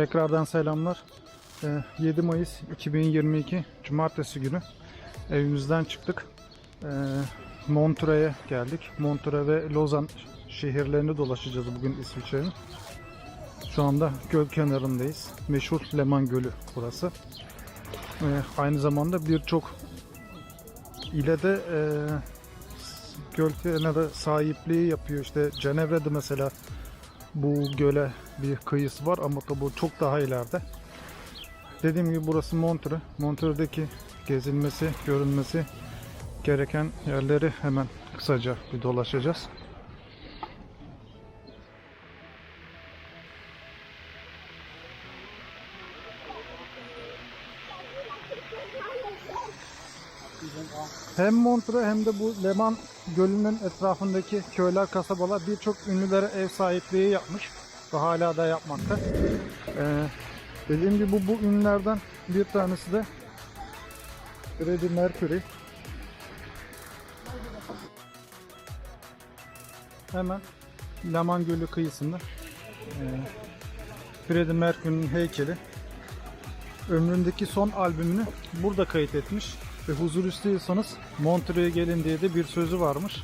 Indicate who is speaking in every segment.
Speaker 1: Tekrardan selamlar. Ee, 7 Mayıs 2022 Cumartesi günü evimizden çıktık. Ee, Montreux'e geldik. Montreux ve Lozan şehirlerini dolaşacağız bugün İsviçre'nin. Şu anda göl kenarındayız. Meşhur Leman Gölü burası. Ee, aynı zamanda birçok ile de e, göl kenarı sahipliği yapıyor. İşte Cenevre'de mesela bu göle bir kıyısı var ama bu çok daha ileride. Dediğim gibi burası Montreux. Montreux'deki gezilmesi, görülmesi gereken yerleri hemen kısaca bir dolaşacağız. Hem Montreux hem de bu Leman Gölü'nün etrafındaki köyler, kasabalar birçok ünlülere ev sahipliği yapmış ve hala da yapmakta. Ee, dediğim gibi bu, bu ünlülerden bir tanesi de Freddie Mercury. Hemen Leman Gölü kıyısında ee, Freddie Mercury'nin heykeli ömründeki son albümünü burada kayıt etmiş ve huzur istiyorsanız Montreux'e gelin diye de bir sözü varmış.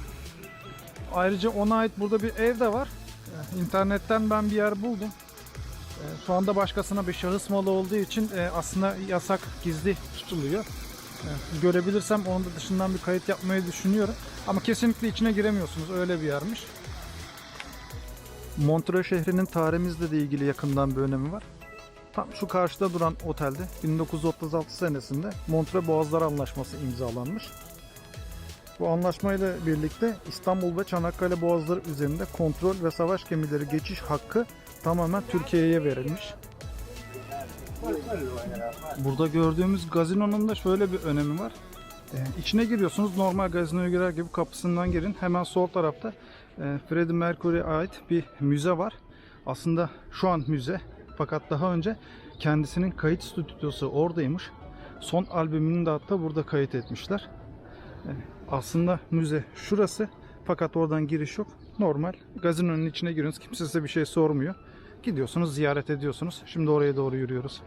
Speaker 1: Ayrıca ona ait burada bir ev de var. Ee, İnternetten ben bir yer buldum. Ee, Şu anda başkasına bir şahıs malı olduğu için e, aslında yasak gizli tutuluyor. Görebilirsem onun da dışından bir kayıt yapmayı düşünüyorum. Ama kesinlikle içine giremiyorsunuz. Öyle bir yermiş. Montreux şehrinin tarihimizle de ilgili yakından bir önemi var. Tam şu karşıda duran otelde 1936 senesinde Montreux Boğazlar Anlaşması imzalanmış. Bu anlaşmayla birlikte İstanbul ve Çanakkale Boğazları üzerinde kontrol ve savaş gemileri geçiş hakkı tamamen Türkiye'ye verilmiş. Burada gördüğümüz gazinonun da şöyle bir önemi var. Ee, içine giriyorsunuz normal gazinoya girer gibi kapısından girin. Hemen sol tarafta e, Freddie Mercury'e ait bir müze var. Aslında şu an müze fakat daha önce kendisinin kayıt stüdyosu oradaymış. Son albümünü de hatta burada kayıt etmişler. E, Aslında müze şurası fakat oradan giriş yok. Normal gazinonun içine giriyorsunuz. Kimse size bir şey sormuyor. Gidiyorsunuz ziyaret ediyorsunuz. Şimdi oraya doğru yürüyoruz.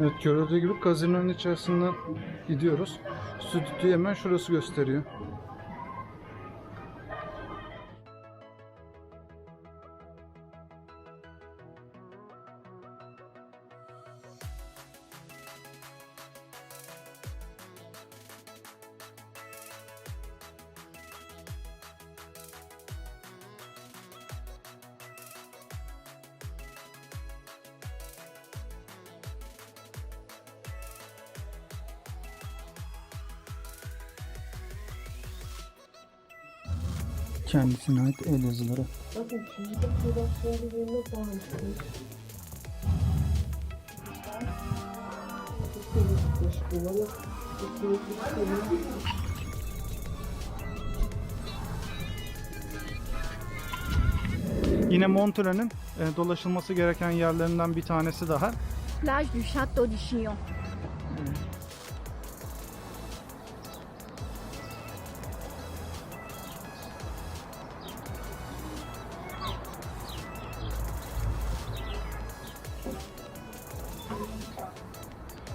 Speaker 1: Evet görüldüğü gibi gazinonun içerisinden gidiyoruz. Stüdyoyu hemen şurası gösteriyor. Kendisine ait el yazıları.
Speaker 2: Bakın şimdi de.
Speaker 1: Yine Montreux'ün e, dolaşılması gereken yerlerinden bir tanesi daha.
Speaker 3: Plage du Château de Chignon.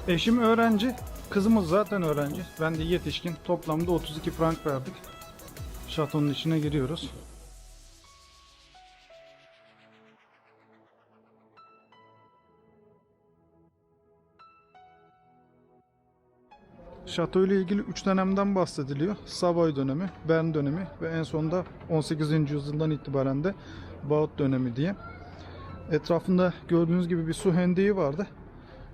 Speaker 1: Eşim öğrenci, kızımız zaten öğrenci. Ben de yetişkin. Toplamda 32 frank verdik. Şatonun içine giriyoruz. Şato ile ilgili 3 dönemden bahsediliyor. Savoy dönemi, Bern dönemi ve en sonunda 18. yüzyıldan itibaren de Baut dönemi diye. Etrafında gördüğünüz gibi bir su hendeği vardı.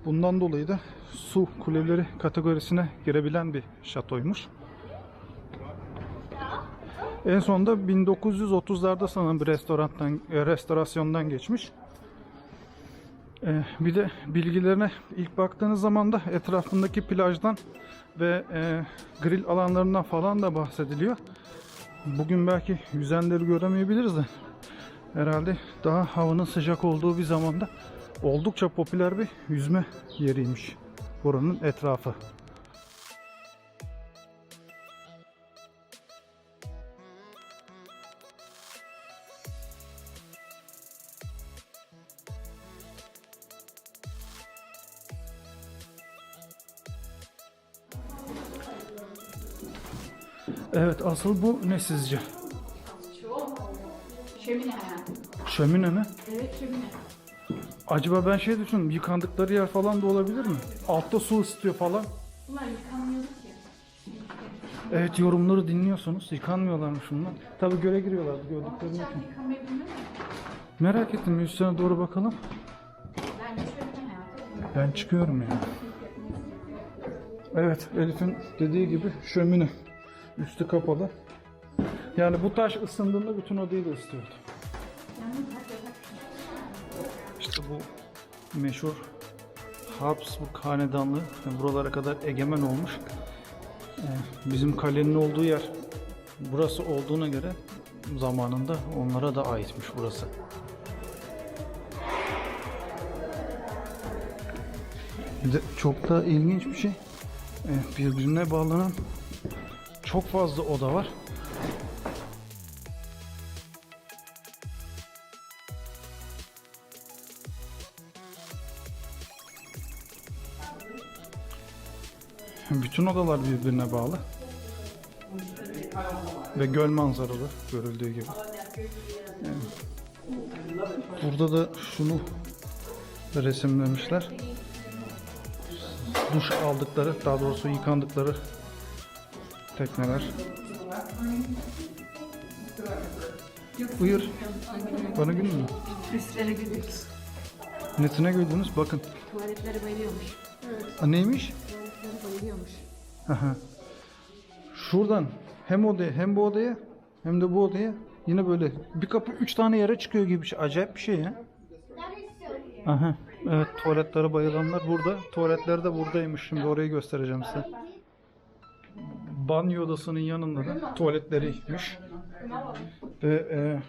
Speaker 1: Bundan dolayı da su kuleleri kategorisine girebilen bir şatoymuş. En sonunda 1930'larda sanırım bir restorandan, e, restorasyondan geçmiş. Ee, bir de bilgilerine ilk baktığınız zaman da etrafındaki plajdan ve e, grill alanlarından falan da bahsediliyor. Bugün belki yüzenleri göremeyebiliriz de herhalde daha havanın sıcak olduğu bir zamanda oldukça popüler bir yüzme yeriymiş buranın etrafı. Evet asıl bu ne sizce?
Speaker 4: Şömine.
Speaker 1: Şömine mi?
Speaker 4: Evet şömine.
Speaker 1: Acaba ben şey düşündüm yıkandıkları yer falan da olabilir mi? Altta su ısıtıyor falan.
Speaker 4: Bunlar yıkanmıyordu ki.
Speaker 1: Evet yorumları dinliyorsunuz. Yıkanmıyorlarmış bunlar. Tabi göle giriyorlardı gördüklerim için.
Speaker 4: Yıkanmayı bilmiyor musun?
Speaker 1: Merak ettim üstüne doğru bakalım.
Speaker 4: Hayatım.
Speaker 1: Ben çıkıyorum yani. Evet Elif'in dediği gibi şömine. Üstü kapalı. Yani bu taş ısındığında bütün odayı da ısıtıyordu. İşte bu meşhur Habsburg hanedanlığı yani buralara kadar egemen olmuş. Ee, Bizim kalenin olduğu yer burası olduğuna göre zamanında onlara da aitmiş burası. Bir de çok da ilginç bir şey. Ee, Birbirine bağlanan çok fazla oda var. Bütün odalar birbirine bağlı. Ve göl manzaralı görüldüğü gibi. Yani Burada da şunu resimlemişler. Duş aldıkları, daha doğrusu yıkandıkları tekneler. Buyur. Bana gülün mü?
Speaker 4: Üstlere gidiyoruz.
Speaker 1: Netine güldünüz. Bakın.
Speaker 4: Tuvaletlere bayılıyormuş.
Speaker 1: Ha, neymiş? Aha. Şuradan hem odaya hem bu odaya hem de bu odaya yine böyle bir kapı üç tane yere çıkıyor gibi bir şey. Acayip bir şey ya. Aha. Evet tuvaletlere bayılanlar burada. Tuvaletler de buradaymış. Şimdi orayı göstereceğim size. Banyo odasının yanında da tuvaletleriymiş. Ve e,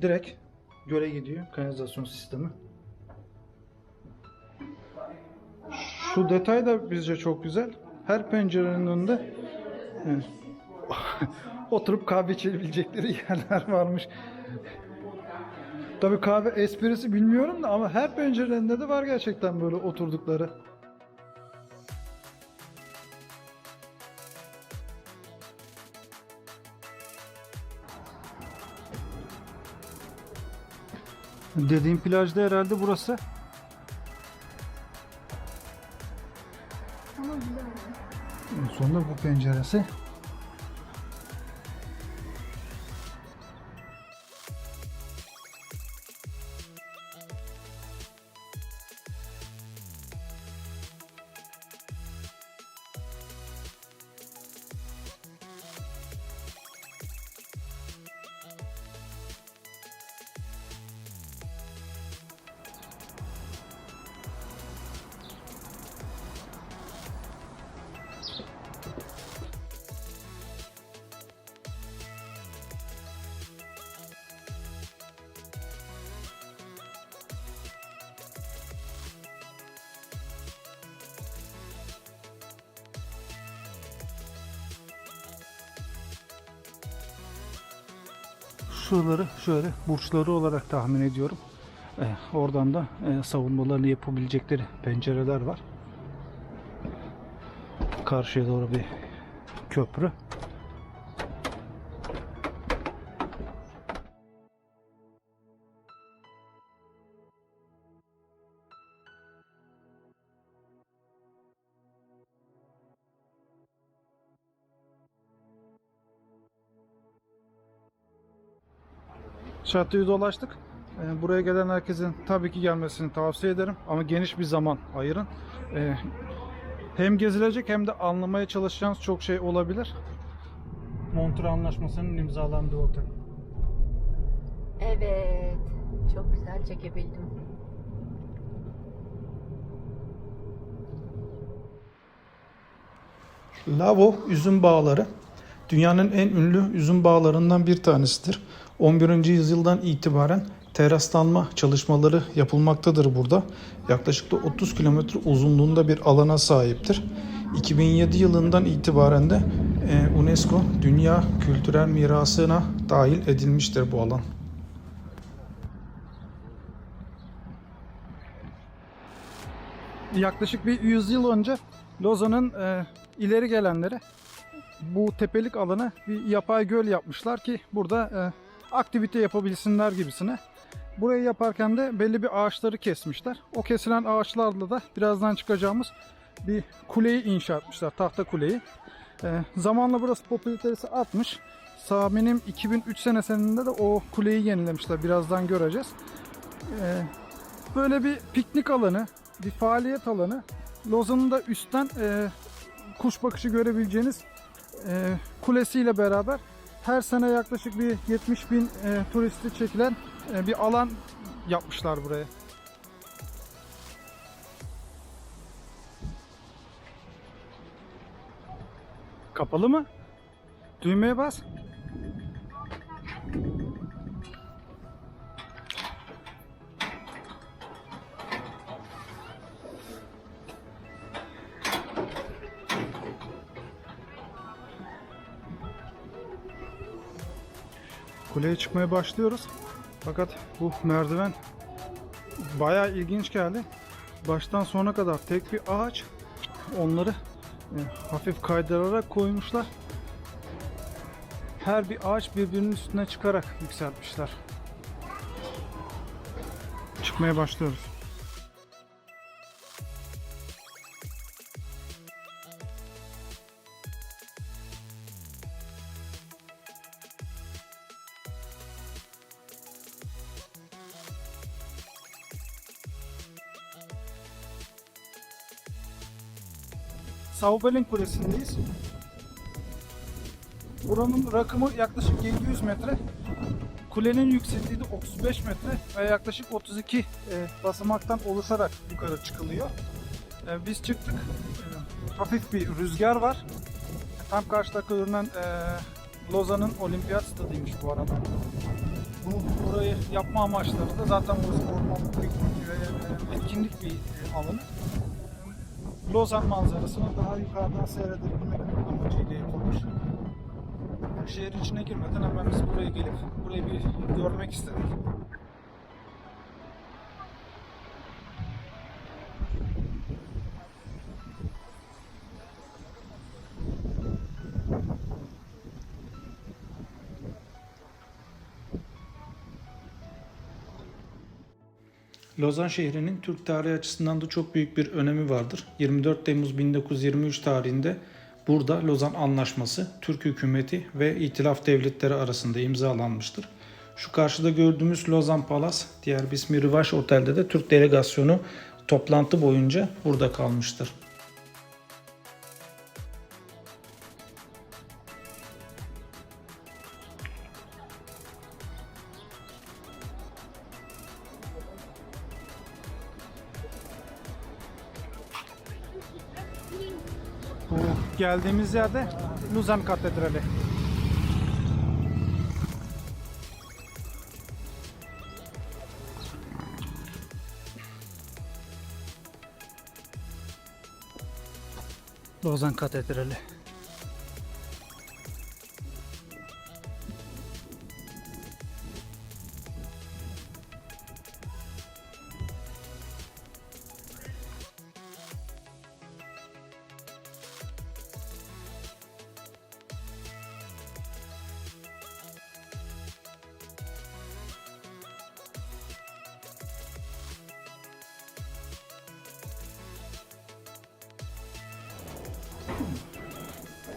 Speaker 1: direkt göle gidiyor kanalizasyon sistemi. Şu detay da bizce çok güzel. Her pencerenin önünde e, oturup kahve içebilecekleri yerler varmış. Tabii kahve esprisi bilmiyorum da ama her pencerelerinde de var gerçekten böyle oturdukları. Dediğim plajda herhalde burası. Sonunda bu penceresi. Şuraları şöyle burçları olarak tahmin ediyorum. Eh, oradan da eh, savunmalarını yapabilecekleri pencereler var. Karşıya doğru bir köprü. Şatoyu dolaştık. Ee, Buraya gelen herkesin tabii ki gelmesini tavsiye ederim. Ama geniş bir zaman ayırın. Ee, Hem gezilecek hem de anlamaya çalışacağınız çok şey olabilir. Montreux Anlaşması'nın imzalandığı otel.
Speaker 4: Evet. Çok güzel çekebildim.
Speaker 1: Lavo üzüm bağları dünyanın en ünlü üzüm bağlarından bir tanesidir. 11. yüzyıldan itibaren teraslanma çalışmaları yapılmaktadır burada. Yaklaşık da 30 kilometre uzunluğunda bir alana sahiptir. 2007 yılından itibaren de e, UNESCO Dünya Kültürel Mirası'na dahil edilmiştir bu alan. Yaklaşık bir 100 yıl önce Lozan'ın e, ileri gelenleri bu tepelik alana bir yapay göl yapmışlar ki burada e, aktivite yapabilsinler gibisine. Burayı yaparken de belli bir ağaçları kesmişler. O kesilen ağaçlarla da birazdan çıkacağımız bir kuleyi inşa etmişler. Tahta kuleyi. E, zamanla burası popülaritesi artmış. Sami'nin 2003 senesinde de o kuleyi yenilemişler. Birazdan göreceğiz. E, böyle bir piknik alanı, bir faaliyet alanı. Lozan'ın da üstten e, kuş bakışı görebileceğiniz e, kulesiyle beraber her sene yaklaşık bir 70 bin e, turisti çekilen e, bir alan yapmışlar buraya. Kapalı mı? Düğmeye bas. Kuleye çıkmaya başlıyoruz. Fakat bu merdiven bayağı ilginç geldi. Baştan sona kadar tek bir ağaç. Onları e, hafif kaydırarak koymuşlar. Her bir ağaç birbirinin üstüne çıkarak yükseltmişler. Çıkmaya başlıyoruz. Saubelin Kulesi'ndeyiz. Buranın rakımı yaklaşık 700 metre. Kulenin yüksekliği de 35 metre ve yaklaşık 32 e, basamaktan oluşarak yukarı çıkılıyor. E, biz çıktık. E, hafif bir rüzgar var. Tam karşıda görünen e, Lozan'ın olimpiyat stadıymış bu arada. Bu burayı yapma amaçları da zaten burası ormanlık piknik ve e, etkinlik bir e, alanı. Lozan manzarasını daha yukarıdan seyredebilmek amacıyla yapılmış. Şehir içine girmeden hemen biz buraya gelip burayı bir görmek istedik.
Speaker 5: Lozan şehrinin Türk tarihi açısından da çok büyük bir önemi vardır. 24 Temmuz 1923 tarihinde burada Lozan Anlaşması Türk hükümeti ve İtilaf devletleri arasında imzalanmıştır. Şu karşıda gördüğümüz Lozan Palas, diğer bir ismi Rivaş Otel'de de Türk delegasyonu toplantı boyunca burada kalmıştır.
Speaker 1: Geldiğimiz yerde Luzan Katedrali. Lozan Katedrali.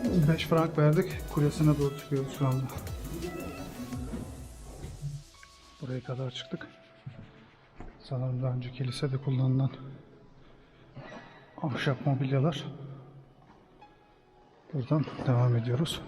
Speaker 1: Beş frank verdik. Kulesine doğru çıkıyoruz şu anda. Buraya kadar çıktık. Sanırım daha önce kilisede kullanılan ahşap mobilyalar. Buradan devam ediyoruz.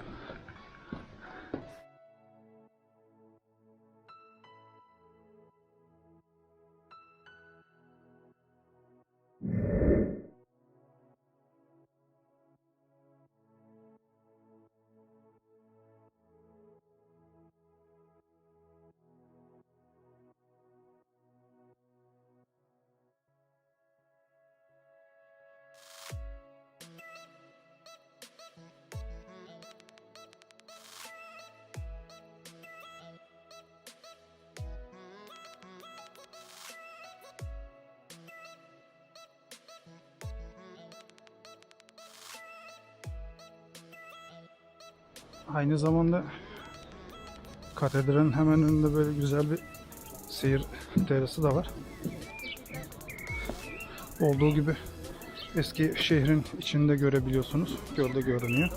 Speaker 1: Aynı zamanda katedralin hemen önünde böyle güzel bir seyir terası da var. Olduğu gibi eski şehrin içinde görebiliyorsunuz. Gölde görünüyor.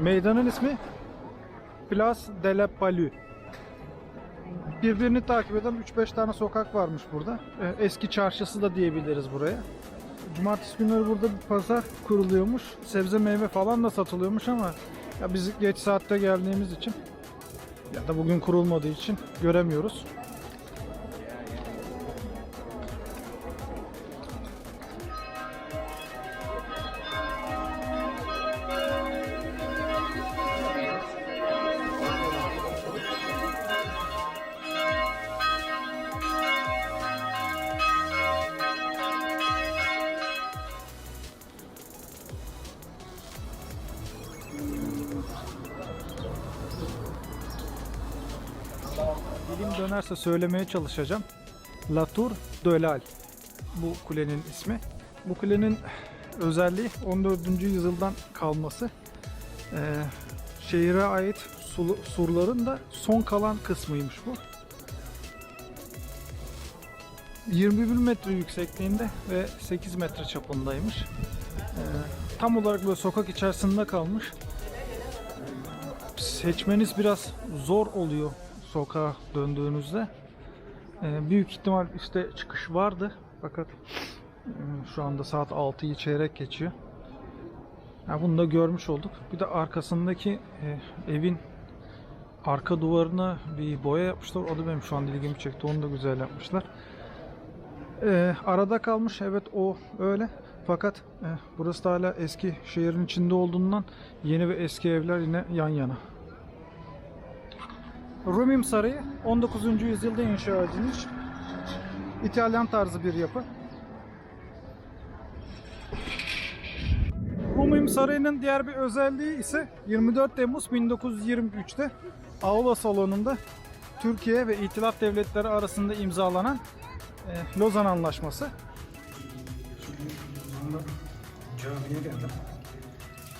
Speaker 1: Meydanın ismi Place de la Palue. Birbirini takip eden 3-5 tane sokak varmış burada. Ee, Eski çarşısı da diyebiliriz buraya. Cumartesi günleri burada bir pazar kuruluyormuş. Sebze meyve falan da satılıyormuş ama ya biz geç saatte geldiğimiz için ya da bugün kurulmadığı için göremiyoruz. Dönerse söylemeye çalışacağım. La Tour de Lal. Bu kulenin ismi. Bu kulenin özelliği 14. yüzyıldan kalması. Ee, şehire ait surların da son kalan kısmıymış bu. 21 metre yüksekliğinde ve 8 metre çapındaymış. Ee, tam olarak böyle sokak içerisinde kalmış. Seçmeniz biraz zor oluyor sokağa döndüğünüzde. Ee, büyük ihtimal işte çıkış vardı fakat e, şu anda saat 6'yı çeyrek geçiyor. Ya bunu da görmüş olduk. Bir de arkasındaki e, evin arka duvarına bir boya yapmışlar. O da benim şu an ilgimi çekti. Onu da güzel yapmışlar. Arada kalmış evet o öyle. Fakat e, burası da hala eski şehrin içinde olduğundan yeni ve eski evler yine yan yana. Rumim Sarayı 19. yüzyılda inşa edilmiş. İtalyan tarzı bir yapı. Rumim Sarayı'nın diğer bir özelliği ise 24 Temmuz 1923'te Avla Salonu'nda Türkiye ve İtilaf Devletleri arasında imzalanan e, Lozan Anlaşması.
Speaker 5: Camiye geldim.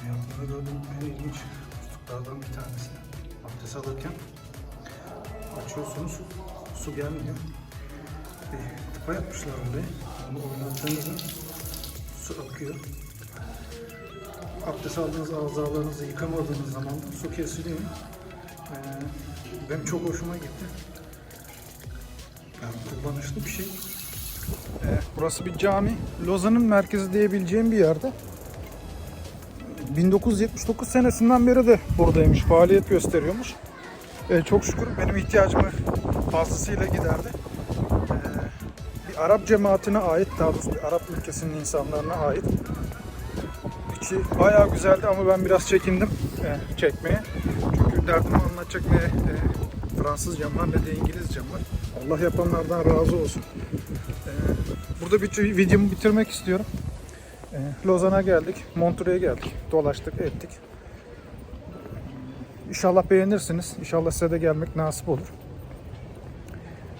Speaker 5: Hayatımda gördüğüm en ilginç musluklardan bir tanesi. Abdest alırken açıyorsunuz, su gelmiyor. Bir tıpa yapmışlar oraya. Onu oynattığınızda su akıyor. Abdest aldığınız azalarınızı yıkamadığınız zaman su kesiliyor. Ee, benim çok hoşuma gitti. Yani kullanışlı bir şey.
Speaker 1: E, burası bir cami. Lozan'ın merkezi diyebileceğim bir yerde. 1979 senesinden beri de buradaymış, faaliyet gösteriyormuş. E, çok şükür benim ihtiyacımı fazlasıyla giderdi. E, bir Arap cemaatine ait, daha doğrusu bir Arap ülkesinin insanlarına ait. İçi bayağı güzeldi ama ben biraz çekindim e, çekmeye. Çünkü derdimi anlatacak ne e, Fransızcam var ne de İngilizcem var. Allah yapanlardan razı olsun. E, burada bir videomu bitirmek istiyorum. E, Lozan'a geldik, Montreux'e geldik, dolaştık, ettik. İnşallah beğenirsiniz. İnşallah size de gelmek nasip olur.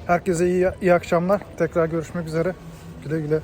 Speaker 1: Herkese iyi, iyi akşamlar. Tekrar görüşmek üzere. Güle güle.